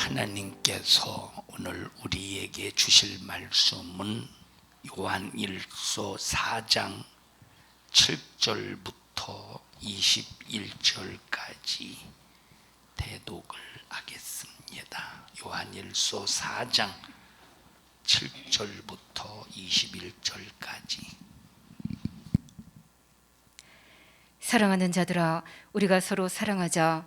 하나님께서 오늘 우리에게 주실 말씀은 요한일서 4장 7절부터 21절까지 대독을 하겠습니다. 요한일서 4장 7절부터 21절까지 사랑하는 자들아 우리가 서로 사랑하자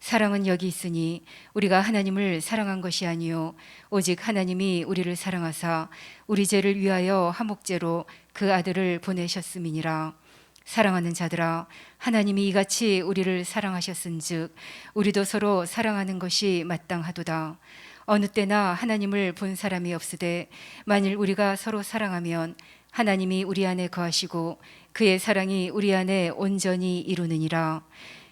사랑은 여기 있으니 우리가 하나님을 사랑한 것이 아니요. 오직 하나님이 우리를 사랑하사 우리 죄를 위하여 화목제로 그 아들을 보내셨음이니라. 사랑하는 자들아 하나님이 이같이 우리를 사랑하셨은즉 우리도 서로 사랑하는 것이 마땅하도다. 어느 때나 하나님을 본 사람이 없으되 만일 우리가 서로 사랑하면 하나님이 우리 안에 거하시고 그의 사랑이 우리 안에 온전히 이루느니라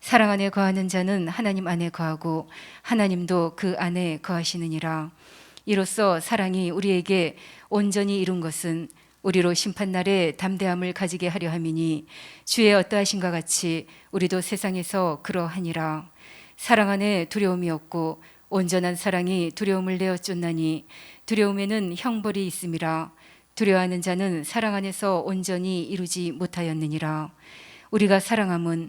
사랑 안에 거하는 자는 하나님 안에 거하고 하나님도 그 안에 거하시느니라. 이로써 사랑이 우리에게 온전히 이룬 것은 우리로 심판 날에 담대함을 가지게 하려 함이니 주의 어떠하신가 같이 우리도 세상에서 그러하니라. 사랑 안에 두려움이 없고 온전한 사랑이 두려움을 내어 쫓나니 두려움에는 형벌이 있음이라. 두려워하는 자는 사랑 안에서 온전히 이루지 못하였느니라. 우리가 사랑함은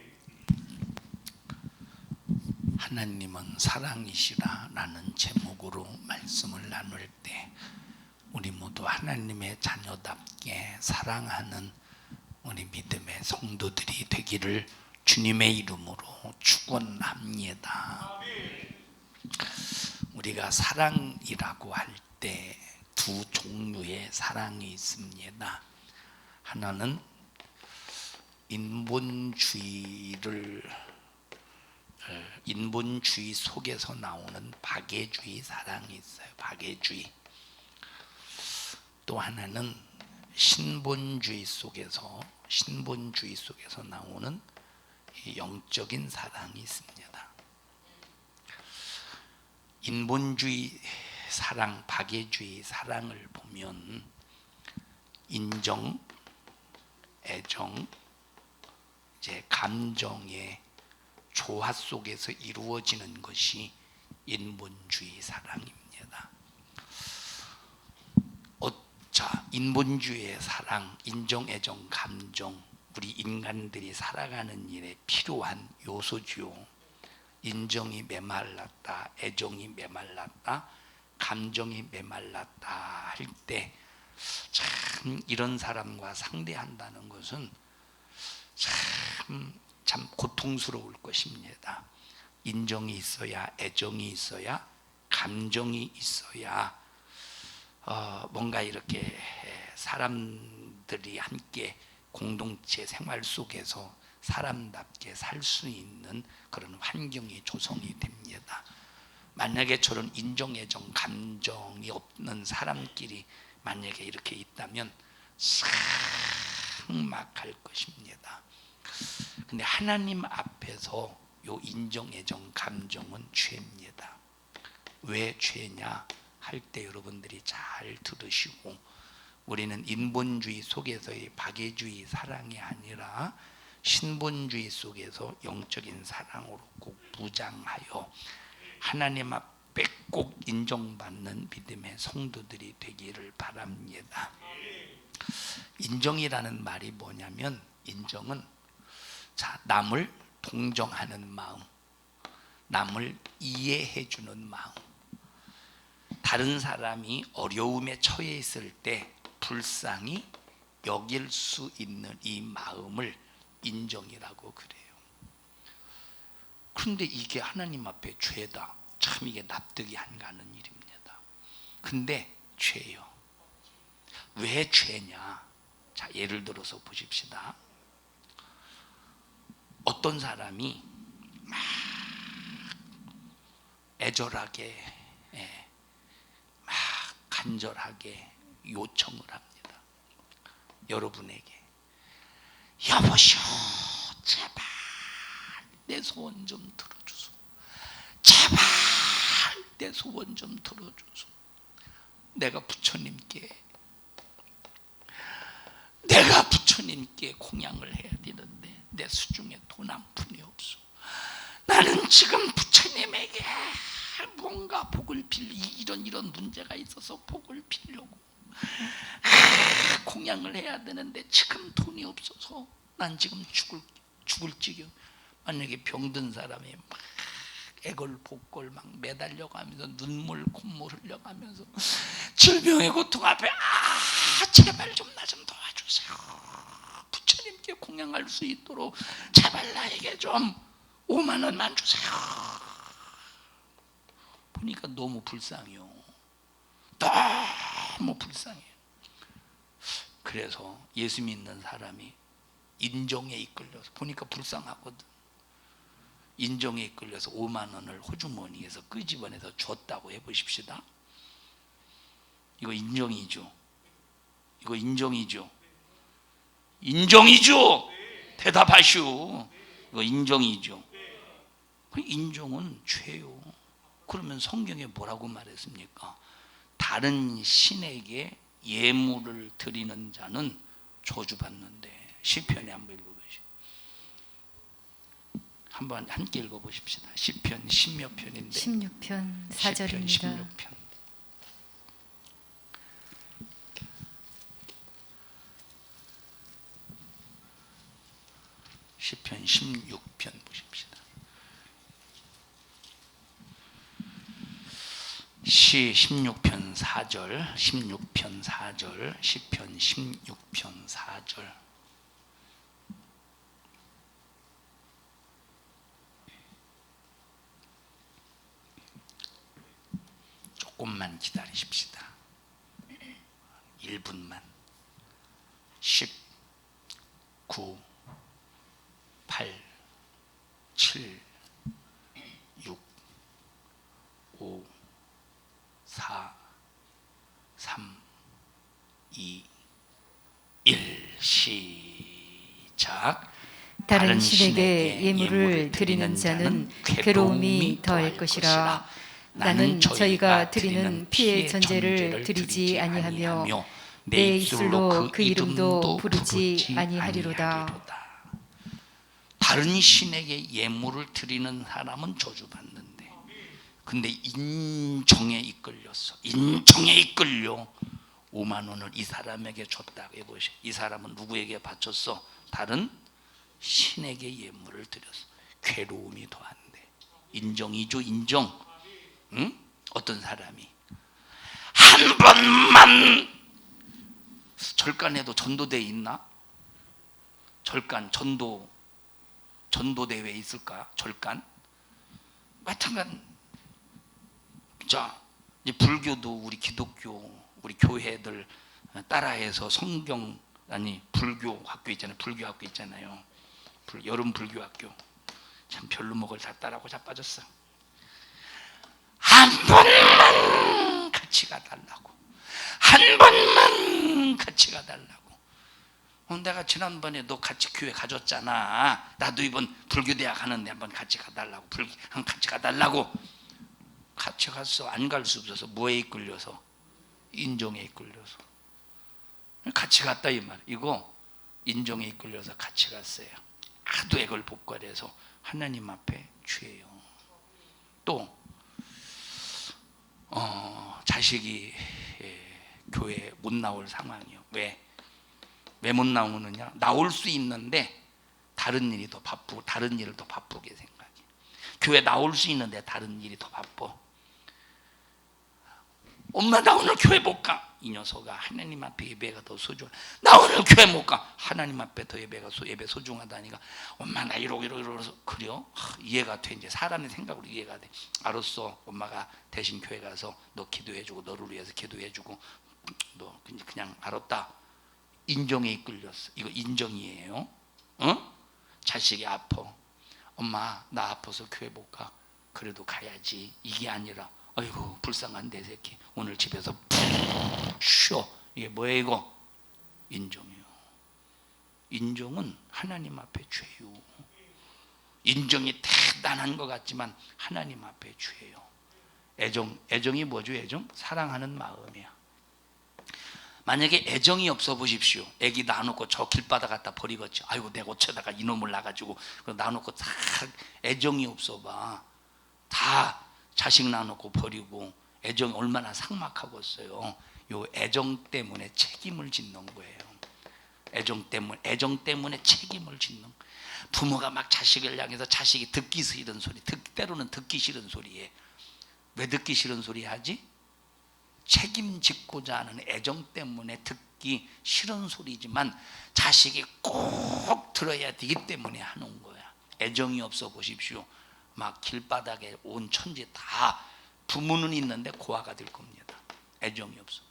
하나님은 사랑이시라라는 제목으로 말씀을 나눌 때 우리 모두 하나님의 자녀답게 사랑하는 우리 믿음의 성도들이 되기를 주님의 이름으로 축원합니다. 우리가 사랑이라고 할 때 두 종류의 사랑이 있습니다. 하나는 인본주의를 어, 인본주의 속에서 나오는 박애주의 사랑이 있어요. 박애주의. 또 하나는 신본주의 속에서 신본주의 속에서 나오는 이 영적인 사랑이 있습니다. 인본주의 사랑, 박애주의 사랑을 보면 인정, 애정, 이제 감정의 조화 속에서 이루어지는 것이 인본주의 사랑입니다. 어, 자, 인본주의의 사랑, 인정, 애정, 감정, 우리 인간들이 살아가는 일에 필요한 요소지요. 인정이 메말랐다, 애정이 메말랐다, 감정이 메말랐다 할 때 참 이런 사람과 상대한다는 것은 참, 참 고통스러울 것입니다. 인정이 있어야 애정이 있어야 감정이 있어야 어, 뭔가 이렇게 사람들이 함께 공동체 생활 속에서 사람답게 살 수 있는 그런 환경이 조성이 됩니다. 만약에 저런 인정, 애정, 감정이 없는 사람끼리 만약에 이렇게 있다면 삭막할 것입니다. 근데 하나님 앞에서 요 인정, 애정, 감정은 죄입니다. 왜 죄냐 할 때 여러분들이 잘 들으시고 우리는 인본주의 속에서의 박애주의 사랑이 아니라 신본주의 속에서 영적인 사랑으로 꼭 부장하여 하나님 앞꼭 인정받는 믿음의 성도들이 되기를 바랍니다. 인정이라는 말이 뭐냐면 인정은 자 남을 동정하는 마음, 남을 이해해 주는 마음. 다른 사람이 어려움에 처해 있을 때 불쌍히 여길 수 있는 이 마음을 인정이라고 그래요. 그런데 이게 하나님 앞에 죄다. 참 이게 납득이 안 가는 일입니다. 근데 죄요. 왜 죄냐? 자, 예를 들어서 보십시다. 어떤 사람이 막 애절하게 예, 막 간절하게 요청을 합니다. 여러분에게 여보시오 제발 내 소원 좀 들어주소. 제발 내 소원 좀 들어주소. 내가 부처님께 내가 부처님께 공양을 해야 되는데 내 수중에 돈 한 푼이 없어. 나는 지금 부처님에게 뭔가 복을 빌 이런 이런 문제가 있어서 복을 빌려고 아, 공양을 해야 되는데 지금 돈이 없어서 난 지금 죽을 죽을 지경. 만약에 병든 사람이 막 애걸 복걸 막 매달려가면서 눈물 콧물 흘려가면서 질병의 고통 앞에 아 제발 좀 나좀 도와주세요 부처님께 공양할 수 있도록 제발 나에게 좀 5만 원만 주세요 보니까 너무 불쌍해요 너무 불쌍해요 그래서 예수 믿는 사람이 인정에 이끌려서 보니까 불쌍하거든 인정에 이끌려서 5만 원을 호주머니에서 끄집어내서 줬다고 해보십시다. 이거 인정이죠. 이거 인정이죠. 인정이죠. 대답하시오. 이거 인정이죠. 그 인정은 죄요. 그러면 성경에 뭐라고 말했습니까? 다른 신에게 예물을 드리는 자는 저주받는데 시편에 한번 읽어보시죠. 한번 함께 읽어보십시다. 시편 십몇 편인데 16편 4절입니다. 16편. 시편 16편 보십시다. 시 16편 4절, 16편 4절, 시편 16편 4절. 조금만 기다리십시다. 1분만. 10, 9, 8, 7, 6, 5, 4, 3, 2, 1. 시작. 다른 신에게 예물을 드리는 자는 괴로움이 더할 것이라. 나는 저희가 드리는 피의 전제를 드리지 아니하며 내 입술로 그 이름도 부르지 아니하리로다. 다른 신에게 예물을 드리는 사람은 저주받는데 근데 인정에 이끌렸어. 인정에 이끌려. 5만 원을 이 사람에게 줬다고 해보시. 이 사람은 누구에게 바쳤어? 다른 신에게 예물을 드렸어. 괴로움이 더한데 인정이죠 인정. 응? 어떤 사람이. 한 번만 절간에도 전도대 있나? 절간 전도 전도 대회 있을까? 절간 마찬가지. 자 이제 불교도 우리 기독교 우리 교회들 따라해서 성경 아니 불교 학교 있잖아요. 불교 학교 있잖아요. 불, 여름 불교 학교 참 별로 먹을 다 따라고 자빠졌어. 한 번만 같이 가달라고. 한 번만 같이 가달라고. 어, 내가 지난번에 너 같이 교회 가줬잖아. 나도 이번 불교대학 하는데 한번 같이 가달라고. 불, 한 같이 가달라고. 같이 갔어. 안 갈 수 없어서 뭐에 이끌려서? 인정에 이끌려서. 같이 갔다 이 말. 이거 인정에 이끌려서 같이 갔어요. 하도 액을 복걸해서 하나님 앞에 죄요. 또 자식이 예, 교회 못 나올 상황이요. 왜? 왜 못 나오느냐? 나올 수 있는데 다른 일이 더 바쁘고 다른 일을 더 바쁘게 생각해. 교회 나올 수 있는데 다른 일이 더 바빠. 엄마 나 오늘 교회 못 가. 이 녀석아 하나님 앞에 예배가 더 소중하. 나 오늘 교회 못 가. 하나님 앞에 더 예배가 소, 예배 소중하다니까. 엄마 나 이러고 이러고 이러서 그래요? 하, 이해가 돼 이제 사람의 생각으로 이해가 돼. 알았어. 엄마가 대신 교회 가서 너 기도해주고 너를 위해서 기도해주고 너 그냥 알았다. 인정에 이끌렸어. 이거 인정이에요. 어? 자식이 아파. 엄마 나 아파서 교회 못 가. 그래도 가야지. 이게 아니라 아이고 불쌍한 내 새끼 오늘 집에서 푹 쉬어. 이게 뭐야 이거? 인정이요. 인정은 하나님 앞에 죄요. 인정이 대단한 것 같지만 하나님 앞에 죄요. 애정 애정이 뭐죠? 애정 사랑하는 마음이야. 만약에 애정이 없어 보십시오. 애기 놔놓고 저 길바닥 갖다 버리겠죠. 아이고 내 옷에다가 이놈을 놔가지고 놔놓고 다 애정이 없어 봐. 다 자식 놔놓고 버리고 애정이 얼마나 삭막하겠어요. 요 애정 때문에 책임을 짓는 거예요. 애정 때문에 애정 때문에 책임을 짓는. 부모가 막 자식을 향해서 자식이 듣기 싫은 소리, 듣, 때로는 듣기 싫은 소리에 왜 듣기 싫은 소리 하지? 책임짓고자 하는 애정 때문에 듣기 싫은 소리지만 자식이 꼭 들어야 되기 때문에 하는 거야. 애정이 없어 보십시오. 막 길바닥에 온 천지 다 부모는 있는데 고아가 될 겁니다. 애정이 없어.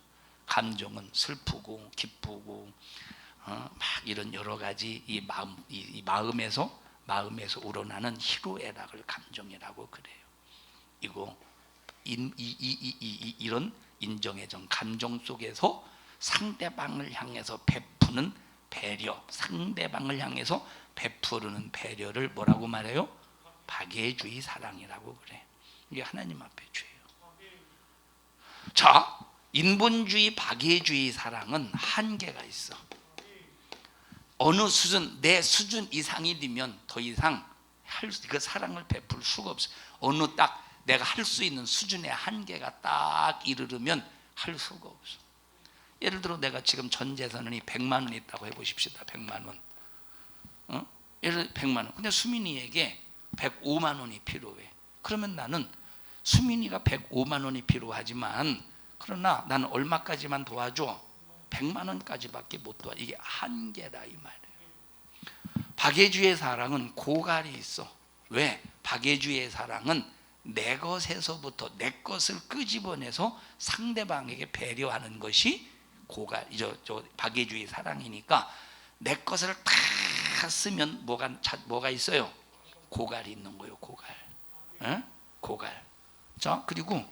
감정은 슬프고 기쁘고 어, 막 이런 여러 가지 이 마음 이, 이 마음에서 마음에서 우러나는 희로애락을 감정이라고 그래요. 이거 인, 이, 이, 이, 이, 이런 인정애정 감정 속에서 상대방을 향해서 베푸는 배려, 상대방을 향해서 베푸는 배려를 뭐라고 말해요? 박애주의 사랑이라고 그래. 이게 하나님 앞에 죄예요. 자, 인본주의 박애주의 사랑은 한계가 있어. 어느 수준 내 수준 이상이 되면 더 이상 할 그 사랑을 베풀 수가 없어. 어느 딱 내가 할 수 있는 수준의 한계가 딱 이르르면 할 수가 없어. 예를 들어 내가 지금 전 재산이 100만 원 있다고 해 보십시다. 100만 원. 어? 예를 들어 100만 원. 근데 수민이에게 105만 원이 필요해. 그러면 나는 수민이가 105만 원이 필요하지만 그러나 나는 얼마까지만 도와줘? 100만 원까지밖에 못 도와. 이게 한계다 이 말이에요. 박예주의 사랑은 고갈이 있어. 왜? 박예주의 사랑은 내 것에서부터 내 것을 끄집어내서 상대방에게 배려하는 것이 고갈, 저, 저 박예주의 사랑이니까 내 것을 다 쓰면 뭐가 자- 뭐가 있어요? 고갈이 있는 거예요. 고갈, 응? 고갈. 자 그리고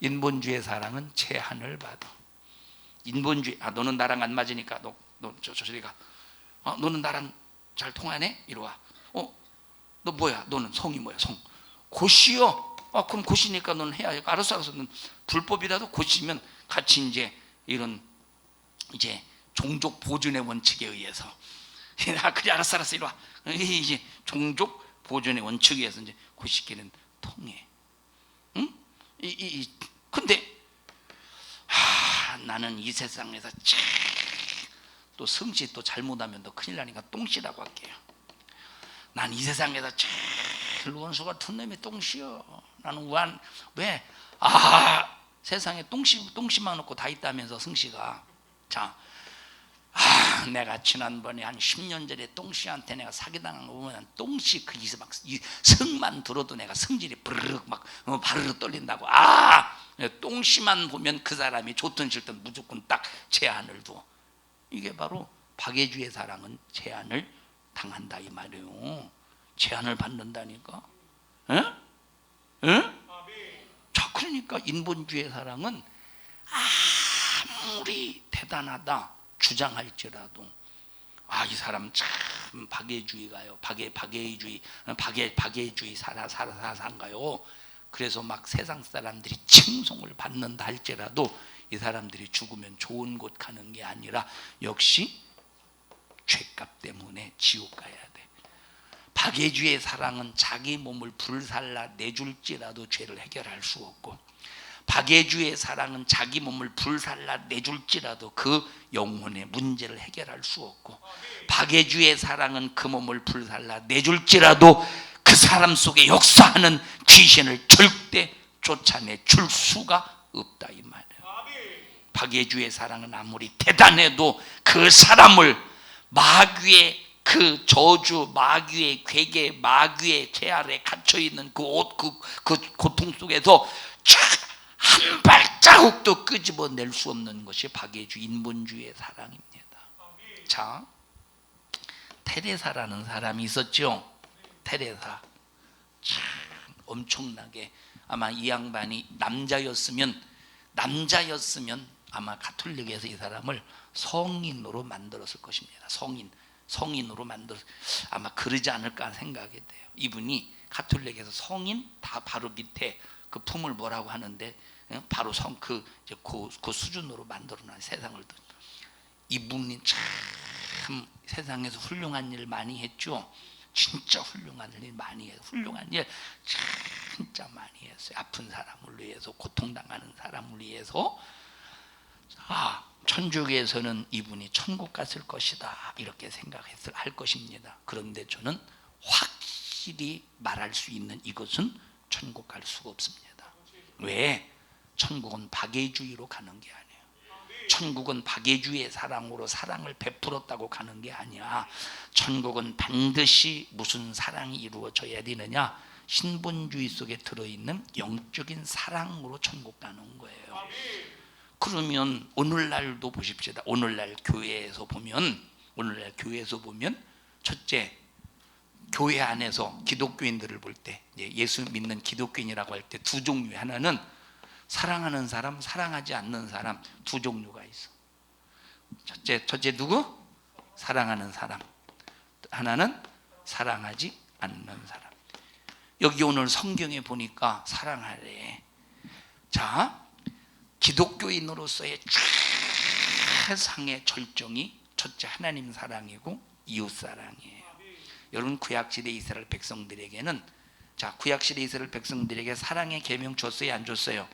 인본주의 사랑은 제한을 받아. 인본주의 아 너는 나랑 안 맞으니까 너 너 저 저리 가. 어 너는 나랑 잘 통하네? 이리 와. 어 너 뭐야? 너는 성이 뭐야? 성. 고시요. 아 그럼 고시니까 너는 해야 돼. 알았어 알았어. 넌 불법이라도 고시면 같이 이제 이런 이제 종족 보존의 원칙에 의해서 아 그래 알았어 알았어 이리 와. 이제 종족 보존의 원칙에 의해서 이제 고시기는 통해. 응? 이, 이, 이 근데 하, 나는 이 세상에서 참, 또 성씨 또 잘못하면 또 큰일 나니까 똥씨라고 할게요. 난 이 세상에서 제일 원수 같은 놈이 똥씨요. 나는 왜, 왜? 아, 세상에 똥씨, 똥씨만 없고 다 있다면서 성씨가. 자, 아, 내가 지난번에 한 10년 전에 똥씨한테 내가 사기당한 거 보면 똥씨 그 이세 막이 성만 들어도 내가 성질이 부르륵 막 어, 바르르 떨린다고. 아, 똥씨만 보면 그 사람이 좋든 싫든 무조건 딱 제한을 둬. 이게 바로 박예주의 사랑은 제한을 당한다 이 말이에요. 제한을 받는다니까. 에? 에? 자, 그러니까 인본주의 사랑은 아무리 대단하다 주장할지라도 아 이 사람 참 박애주의가요. 박애 박애주의 박애 박애주의 사라 사라 사상가요. 그래서 막 세상 사람들이 칭송을 받는다 할지라도 이 사람들이 죽으면 좋은 곳 가는 게 아니라 역시 죄값 때문에 지옥 가야 돼. 박예주의 사랑은 자기 몸을 불살라 내줄지라도 죄를 해결할 수 없고 박예주의 사랑은 자기 몸을 불살라 내줄지라도 그 영혼의 문제를 해결할 수 없고 박예주의 사랑은 그 몸을 불살라 내줄지라도 그 사람 속에 역사하는 귀신을 절대 쫓아내 줄 수가 없다 이 말이에요. 박예주의 사랑은 아무리 대단해도 그 사람을 마귀의 그 저주, 마귀의 괴계, 마귀의 제 아래 갇혀 있는 그 옷, 그, 그 고통 속에서 촥한 발자국도 끄집어낼 수 없는 것이 박예주 인본주의 사랑입니다. 자, 테레사라는 사람이 있었죠. 테레사. 참 엄청나게 아마 이 양반이 남자였으면 남자였으면 아마 가톨릭에서 이 사람을 성인으로 만들었을 것입니다. 성인 성인으로 만들 아마 그러지 않을까 생각이 돼요. 이분이 가톨릭에서 성인 다 바로 밑에 그 품을 뭐라고 하는데 예? 바로 성그 이제 그, 그 수준으로 만들어놔 세상을 들. 이분이 참 세상에서 훌륭한 일 많이 했죠. 진짜 훌륭한 일 많이 해요. 훌륭한 일 진짜 많이 했어요. 아픈 사람을 위해서, 고통당하는 사람을 위해서. 아, 천주교에서는 이분이 천국 갔을 것이다 이렇게 생각했을 할 것입니다. 그런데 저는 확실히 말할 수 있는 이것은 천국 갈 수가 없습니다. 왜? 천국은 박애주의로 가는 게 아니에요. 천국은 박예주의 사랑으로 사랑을 베풀었다고 가는 게 아니야. 천국은 반드시 무슨 사랑이 이루어져야 되느냐? 신본주의 속에 들어있는 영적인 사랑으로 천국 가는 거예요. 그러면 오늘날도 보십시다. 오늘날 교회에서 보면 오늘날 교회에서 보면 첫째 교회 안에서 기독교인들을 볼 때 예수 믿는 기독교인이라고 할 때 두 종류 하나는 사랑하는 사람, 사랑하지 않는 사람 두 종류가 있어. 첫째, 첫째 누구? 사랑하는 사람. 하나는 사랑하지 않는 사람. 여기 오늘 성경에 보니까 사랑하래. 자, 기독교인으로서의 최상의 절정이 첫째 하나님 사랑이고 이웃 사랑이에요. 여러분 구약 시대 이스라엘 백성들에게는 자 구약 시대 이스라엘 백성들에게 사랑의 계명 줬어요 안 줬어요?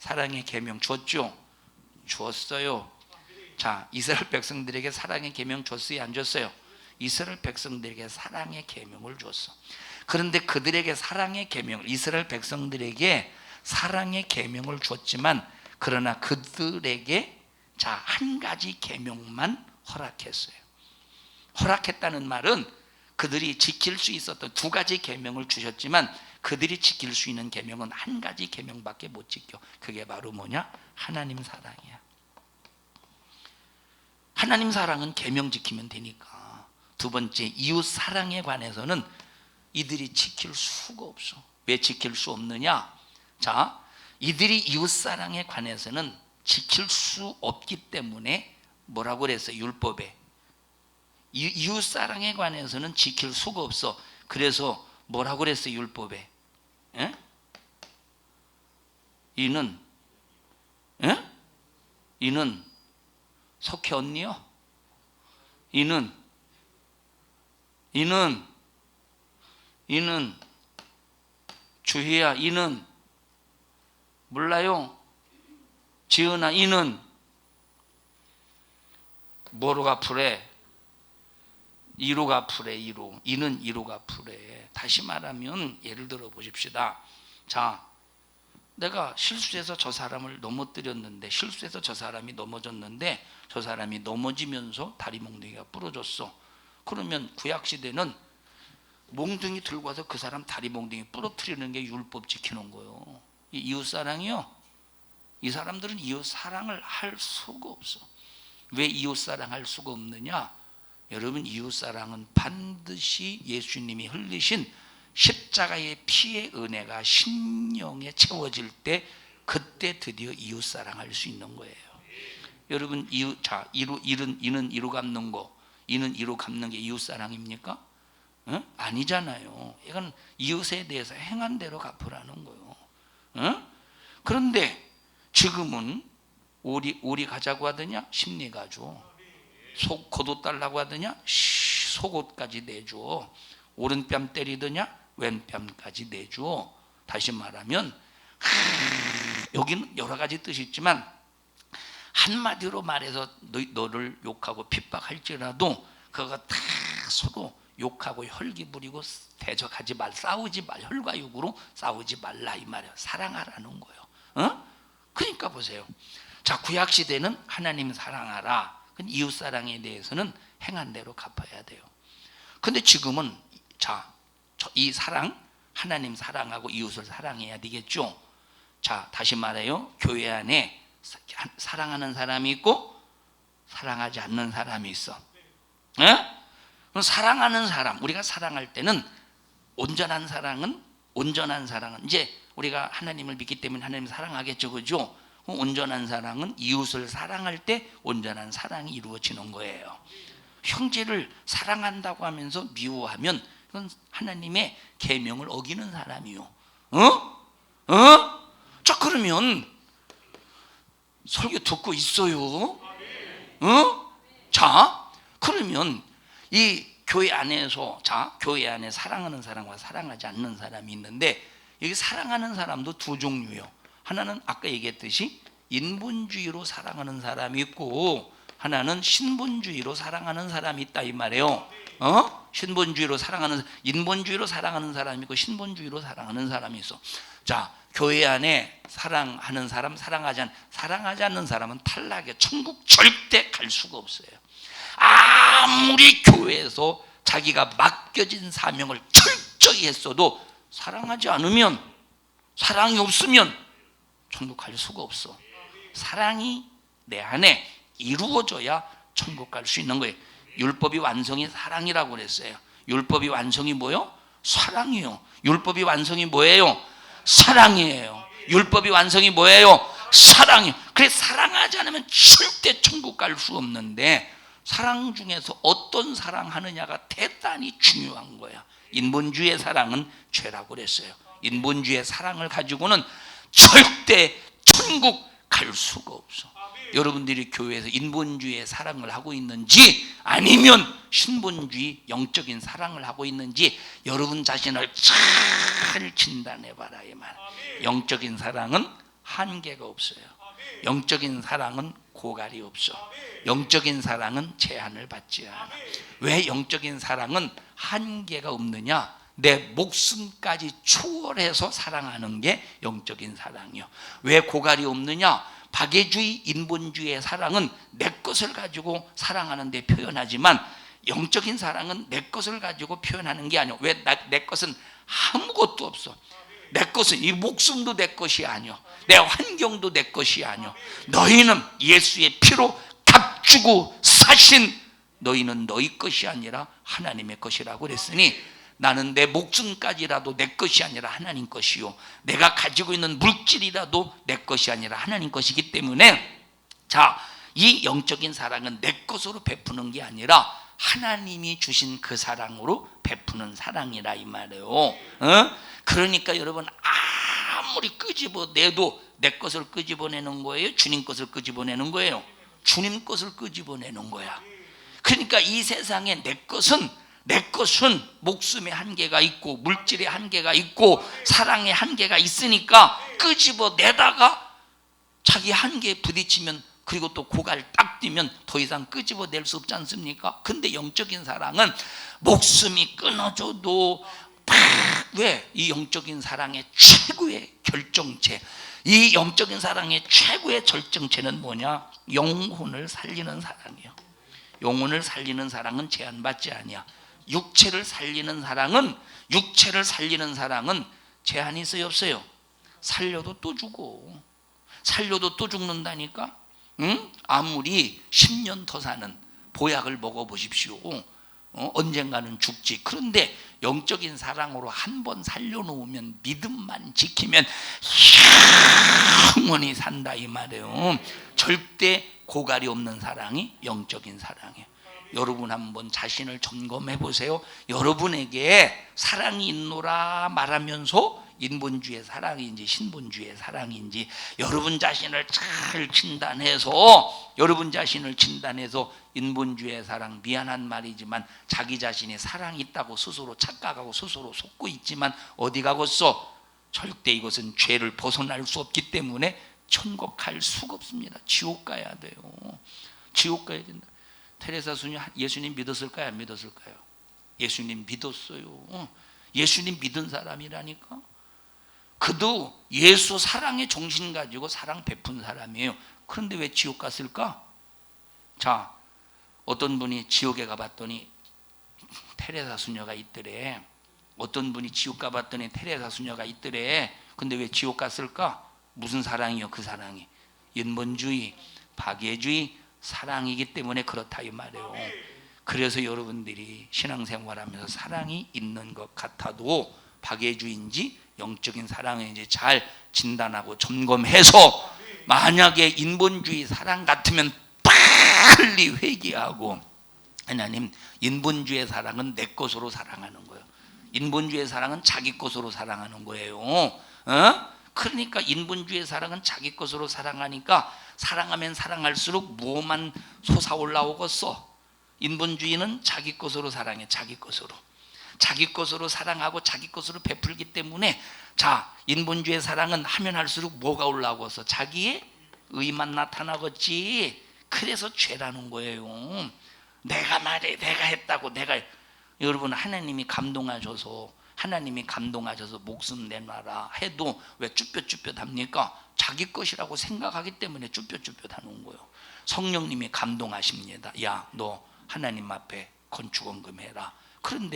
사랑의 계명 줬죠? 주었어요. 자 이스라엘 백성들에게 사랑의 계명 줬어요 안 줬어요? 이스라엘 백성들에게 사랑의 계명을 줬어. 그런데 그들에게 사랑의 계명을 이스라엘 백성들에게 사랑의 계명을 줬지만 그러나 그들에게 자 한 가지 계명만 허락했어요. 허락했다는 말은 그들이 지킬 수 있었던 두 가지 계명을 주셨지만 그들이 지킬 수 있는 계명은 한 가지 계명밖에 못 지켜. 그게 바로 뭐냐? 하나님 사랑이야. 하나님 사랑은 계명 지키면 되니까. 두 번째 이웃 사랑에 관해서는 이들이 지킬 수가 없어. 왜 지킬 수 없느냐? 자, 이들이 이웃 사랑에 관해서는 지킬 수 없기 때문에 뭐라고 그랬어요? 율법에. 이- 이웃 사랑에 관해서는 지킬 수가 없어. 그래서 뭐라고 그랬어요? 율법에. 예? 이는 예? 이는 석회 언니요? 이는 이는 이는 주희야 이는 몰라요. 지은아 이는 뭐로가 풀에 이로가 풀에 이로 이는 이로가 풀에 다시 말하면 예를 들어 보십시다. 자, 내가 실수해서 저 사람을 넘어뜨렸는데 실수해서 저 사람이 넘어졌는데 저 사람이 넘어지면서 다리 몽둥이가 부러졌어. 그러면 구약 시대는 몽둥이 들고 와서 그 사람 다리 몽둥이 부러뜨리는 게 율법 지키는 거예요. 이 이웃 사랑이요. 이 사람들은 이웃 사랑을 할 수가 없어. 왜 이웃 사랑할 수가 없느냐? 여러분 이웃 사랑은 반드시 예수님이 흘리신 십자가의 피의 은혜가 심령에 채워질 때 그때 드디어 이웃 사랑할 수 있는 거예요. 여러분 이웃 자 이루 이는 이는 이루 갚는 거 이는 이루 갚는 게 이웃 사랑입니까? 응? 아니잖아요. 이건 이웃에 대해서 행한 대로 갚으라는 거예요. 응? 그런데 지금은 오리 오리 가자고 하더냐 심리 가죠. 속 겉옷 달라고 하더냐 씨, 속옷까지 내줘. 오른뺨 때리더냐 왼뺨까지 내줘. 다시 말하면 여기는 여러 가지 뜻이 있지만 한마디로 말해서 너, 너를 욕하고 핍박할지라도 그거 다 서로 욕하고 혈기 부리고 대적하지 말 싸우지 말 혈과 육으로 싸우지 말라 이 말이에요. 사랑하라는 거예요. 어? 그러니까 보세요. 자 구약 시대는 하나님 사랑하라. 이웃 사랑에 대해서는 행한 대로 갚아야 돼요. 근데 지금은 자이 사랑 하나님 사랑하고 이웃을 사랑해야 되겠죠? 자 다시 말해요. 교회 안에 사- 사랑하는 사람이 있고 사랑하지 않는 사람이 있어. 예? 사랑하는 사람 우리가 사랑할 때는 온전한 사랑은 온전한 사랑은 이제 우리가 하나님을 믿기 때문에 하나님 사랑하겠죠 그죠 온전한 사랑은 이웃을 사랑할 때 온전한 사랑이 이루어지는 거예요 형제를 사랑한다고 하면서 미워하면 그건 하나님의 계명을 어기는 사람이요 어? 어? 자 그러면 설교 듣고 있어요 어? 자 그러면 이 교회 안에서 자 교회 안에 사랑하는 사람과 사랑하지 않는 사람이 있는데 여기 사랑하는 사람도 두 종류예요. 하나는 아까 얘기했듯이 인본주의로 사랑하는 사람이 있고 하나는 신본주의로 사랑하는 사람이 있다 이 말이에요. 어? 신본주의로 사랑하는 인본주의로 사랑하는 사람이 있고 신본주의로 사랑하는 사람이 있어. 자 교회 안에 사랑하는 사람 사랑하지 않 사랑하지 않는 사람은 탈락해 천국 절대 갈 수가 없어요. 아무리 교회에서 자기가 맡겨진 사명을 철저히 했어도 사랑하지 않으면 사랑이 없으면 천국 갈 수가 없어. 사랑이 내 안에 이루어져야 천국 갈 수 있는 거예요. 율법이 완성이 사랑이라고 그랬어요. 율법이 완성이 뭐요? 사랑이요. 율법이 완성이 뭐예요? 사랑이에요. 율법이 완성이 뭐예요? 사랑이요. 그래 사랑하지 않으면 절대 천국 갈 수 없는데 사랑 중에서 어떤 사랑하느냐가 대단히 중요한 거야. 인본주의 사랑은 죄라고 그랬어요. 인본주의 사랑을 가지고는 절대 천국 갈 수가 없어. 여러분들이 교회에서 인본주의 사랑을 하고 있는지 아니면 신본주의 영적인 사랑을 하고 있는지 여러분 자신을 잘 진단해 봐라 이 말. 영적인 사랑은 한계가 없어요. 영적인 사랑은 고갈이 없어. 영적인 사랑은 제한을 받지 않아. 왜 영적인 사랑은 한계가 없느냐? 내 목숨까지 초월해서 사랑하는 게 영적인 사랑이요. 왜 고갈이 없느냐? 박애주의, 인본주의의 사랑은 내 것을 가지고 사랑하는 데 표현하지만 영적인 사랑은 내 것을 가지고 표현하는 게 아니야. 왜내 것은 아무것도 없어. 내 것은 이 목숨도 내 것이 아니요. 내 환경도 내 것이 아니요. 너희는 예수의 피로 값주고 사신 너희는 너희 것이 아니라 하나님의 것이라고 그랬으니 나는 내 목숨까지라도 내 것이 아니라 하나님 것이요. 내가 가지고 있는 물질이라도 내 것이 아니라 하나님 것이기 때문에 자, 이 영적인 사랑은 내 것으로 베푸는 게 아니라 하나님이 주신 그 사랑으로 베푸는 사랑이라 이 말이에요. 어? 그러니까 여러분 아무리 끄집어내도 내 것을 끄집어내는 거예요. 주님 것을 끄집어내는 거예요. 주님 것을 끄집어내는 거야. 그러니까 이 세상에 내 것은 내 것은 목숨의 한계가 있고 물질의 한계가 있고 사랑의 한계가 있으니까 끄집어내다가 자기 한계에 부딪히면 그리고 또 고갈 딱 뛰면 더 이상 끄집어낼 수 없지 않습니까? 근데 영적인 사랑은 목숨이 끊어져도 왜이 영적인 사랑의 최고의 결정체 이 영적인 사랑의 최고의 결정체는 뭐냐? 영혼을 살리는 사랑이에요. 영혼을 살리는 사랑은 제한받지 아니야. 육체를 살리는 사랑은 육체를 살리는 사랑은 제한이 있어요 없어요? 살려도 또 죽어. 살려도 또 죽는다니까. 응? 아무리 10년 더 사는 보약을 먹어 보십시오. 어? 언젠가는 죽지. 그런데 영적인 사랑으로 한 번 살려놓으면 믿음만 지키면 영원히 산다 이 말이에요. 절대 고갈이 없는 사랑이 영적인 사랑이에요. 여러분 한번 자신을 점검해 보세요. 여러분에게 사랑이 있노라 말하면서 인본주의 사랑인지 신본주의 사랑인지 여러분 자신을 잘 진단해서 여러분 자신을 진단해서 인본주의 사랑 미안한 말이지만 자기 자신이 사랑이 있다고 스스로 착각하고 스스로 속고 있지만 어디 가겠어? 절대 이것은 죄를 벗어날 수 없기 때문에 천국 갈 수가 없습니다. 지옥 가야 돼요. 지옥 가야 된다. 테레사 수녀 예수님 믿었을까요? 안 믿었을까요? 예수님 믿었어요. 예수님 믿은 사람이라니까. 그도 예수 사랑의 정신 가지고 사랑 베푼 사람이에요. 그런데 왜 지옥 갔을까? 자, 어떤 분이 지옥에 가봤더니 테레사 수녀가 있더래. 어떤 분이 지옥 가봤더니 테레사 수녀가 있더래. 근데 왜 지옥 갔을까? 무슨 사랑이요? 그 사랑이 인본주의, 박애주의 사랑이기 때문에 그렇다 이 말이에요. 그래서 여러분들이 신앙생활하면서 사랑이 있는 것 같아도 박애주의인지 영적인 사랑인지 잘 진단하고 점검해서 만약에 인본주의 사랑 같으면 빨리 회개하고 하나님 인본주의 사랑은 내 것으로 사랑하는 거예요. 인본주의 사랑은 자기 것으로 사랑하는 거예요. 어? 그러니까 인본주의 사랑은 자기 것으로 사랑하니까 사랑하면 사랑할수록 무엇만 솟아 올라오겠어. 인본주의는 자기 것으로 사랑해, 자기 것으로. 자기 것으로 사랑하고 자기 것으로 베풀기 때문에 자 인본주의 사랑은 하면 할수록 뭐가 올라오겠어? 자기의 의만 나타나겠지. 그래서 죄라는 거예요. 내가 말해, 내가 했다고 내가 여러분 하나님이 감동하셔서 하나님이 감동하셔서 목숨 내놔라 해도 왜 쭈뼛쭈뼛 합니까? 자기 것이라고 생각하기 때문에 쭈뼛쭈뼛 하는 거예요. 성령님이 감동하십니다. 야, 너 하나님 앞에 건축원금 해라. 그런데